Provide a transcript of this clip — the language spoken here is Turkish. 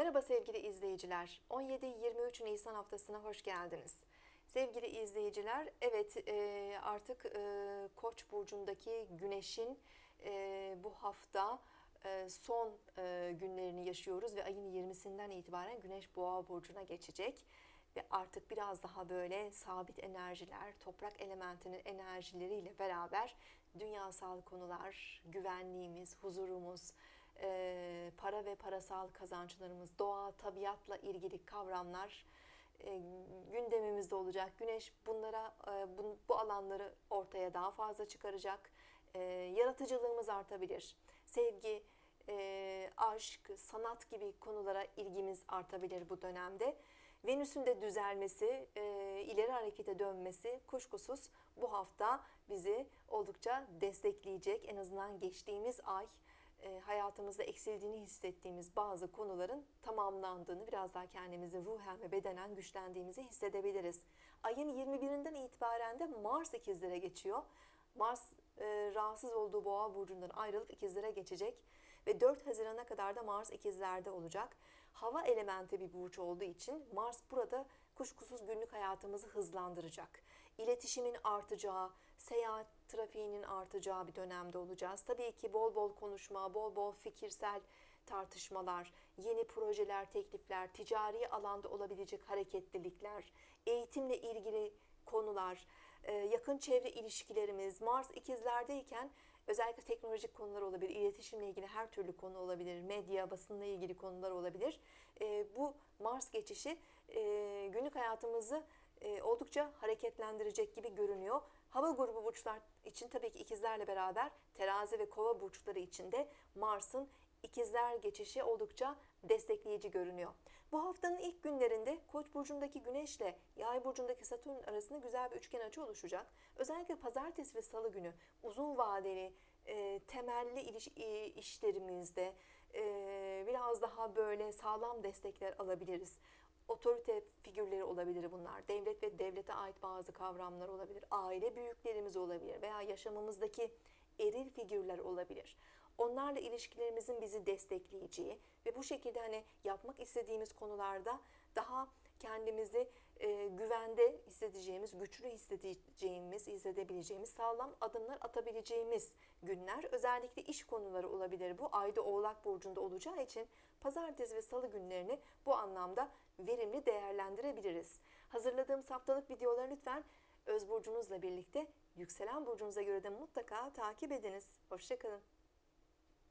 Merhaba sevgili izleyiciler. 17-23 Nisan haftasına hoş geldiniz. Sevgili izleyiciler, evet e, artık e, Koç burcundaki Güneş'in e, bu hafta son günlerini yaşıyoruz ve ayın 20'sinden itibaren Güneş Boğa burcuna geçecek ve artık biraz daha böyle sabit enerjiler, toprak elementinin enerjileriyle beraber dünyasal konular, güvenliğimiz, huzurumuz, e, para ve parasal kazançlarımız, doğa, tabiatla ilgili kavramlar e, gündemimizde olacak. Güneş bunlara e, bu, bu alanları ortaya daha fazla çıkaracak. E, yaratıcılığımız artabilir. Sevgi, e, aşk, sanat gibi konulara ilgimiz artabilir bu dönemde. Venüs'ün de düzelmesi, e, ileri harekete dönmesi kuşkusuz bu hafta bizi oldukça destekleyecek. En azından geçtiğimiz ay e, hayatımızda eksildiğini hissettiğimiz bazı konuların tamamlandığını, biraz daha kendimizi ruhen ve bedenen güçlendiğimizi hissedebiliriz. Ayın 21'inden itibaren de Mars ikizlere geçiyor. Mars e, rahatsız olduğu boğa burcundan ayrılıp ikizlere geçecek ve 4 Haziran'a kadar da Mars ikizlerde olacak. Hava elementi bir burç olduğu için Mars burada kuşkusuz günlük hayatımızı hızlandıracak. İletişimin artacağı, seyahat trafiğinin artacağı bir dönemde olacağız. Tabii ki bol bol konuşma, bol bol fikirsel tartışmalar, yeni projeler, teklifler, ticari alanda olabilecek hareketlilikler, eğitimle ilgili konular, e, yakın çevre ilişkilerimiz, Mars ikizlerdeyken özellikle teknolojik konular olabilir, iletişimle ilgili her türlü konu olabilir, medya, basınla ilgili konular olabilir. E, bu Mars geçişi e, günlük hayatımızı oldukça hareketlendirecek gibi görünüyor. Hava grubu burçlar için tabii ki ikizlerle beraber terazi ve kova burçları için de Mars'ın ikizler geçişi oldukça destekleyici görünüyor. Bu haftanın ilk günlerinde Koç burcundaki Güneş ile Yay burcundaki Satürn arasında güzel bir üçgen açı oluşacak. Özellikle pazartesi ve salı günü uzun vadeli e, temelli iliş, e, işlerimizde e, biraz daha böyle sağlam destekler alabiliriz otorite figürleri olabilir bunlar. Devlet ve devlete ait bazı kavramlar olabilir. Aile büyüklerimiz olabilir veya yaşamımızdaki eril figürler olabilir. Onlarla ilişkilerimizin bizi destekleyeceği ve bu şekilde hani yapmak istediğimiz konularda daha kendimizi e, güvende hissedeceğimiz, güçlü hissedeceğimiz, hissedebileceğimiz, sağlam adımlar atabileceğimiz günler. Özellikle iş konuları olabilir bu. Ayda Oğlak Burcu'nda olacağı için pazartesi ve salı günlerini bu anlamda verimli değerlendirebiliriz. Hazırladığım haftalık videoları lütfen öz burcunuzla birlikte yükselen burcunuza göre de mutlaka takip ediniz. Hoşçakalın.